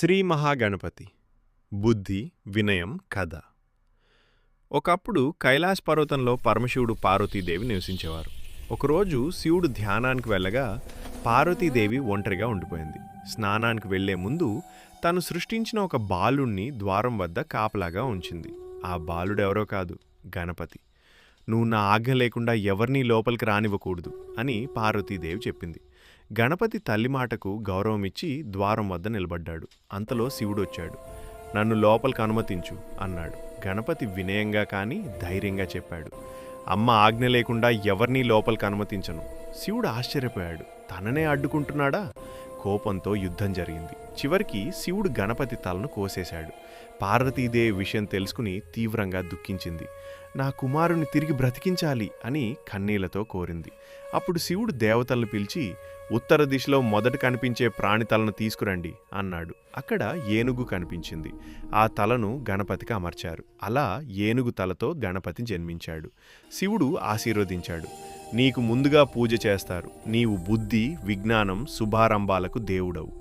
శ్రీ మహాగణపతి. బుద్ధి వినయం కథ. ఒకప్పుడు కైలాస్ పర్వతంలో పరమశివుడు పార్వతీదేవి నివసించేవారు. ఒకరోజు శివుడు ధ్యానానికి వెళ్ళగా పార్వతీదేవి ఒంటరిగా ఉండిపోయింది. స్నానానికి వెళ్ళే ముందు తను సృష్టించిన ఒక బాలుణ్ణి ద్వారం వద్ద కాపలాగా ఉంచింది. ఆ బాలుడెవరో కాదు గణపతి. నువ్వు నా ఆజ్ఞ లేకుండా ఎవరినీ లోపలికి రానివ్వకూడదు అని పార్వతీదేవి చెప్పింది. గణపతి తల్లి మాటకు గౌరవం ఇచ్చి ద్వారం వద్ద నిలబడ్డాడు. అంతలో శివుడు వచ్చాడు నన్ను లోపలికి అనుమతించు అన్నాడు. గణపతి వినయంగా కానీ ధైర్యంగా చెప్పాడు. అమ్మ ఆజ్ఞ లేకుండా ఎవరినీ లోపలికి అనుమతించను. శివుడు ఆశ్చర్యపోయాడు. తననే అడ్డుకుంటున్నాడా? కోపంతో యుద్ధం జరిగింది. చివరికి శివుడు గణపతి తలను కోసేశాడు. పార్వతీదేవి విషయం తెలుసుకుని తీవ్రంగా దుఃఖించింది. నా కుమారుని తిరిగి బ్రతికించాలి అని కన్నీళ్ళతో కోరింది. అప్పుడు శివుడు దేవతలను పిలిచి ఉత్తర దిశలో మొదట కనిపించే ప్రాణి తలను తీసుకురండి అన్నాడు. అక్కడ ఏనుగు కనిపించింది. ఆ తలను గణపతికి అమర్చారు. అలా ఏనుగు తలతో గణపతి జన్మించాడు. శివుడు ఆశీర్వదించాడు. నీకు ముందుగా పూజ చేస్తారు. నీవు బుద్ధి విజ్ఞానం శుభారంభాలకు దేవుడవు.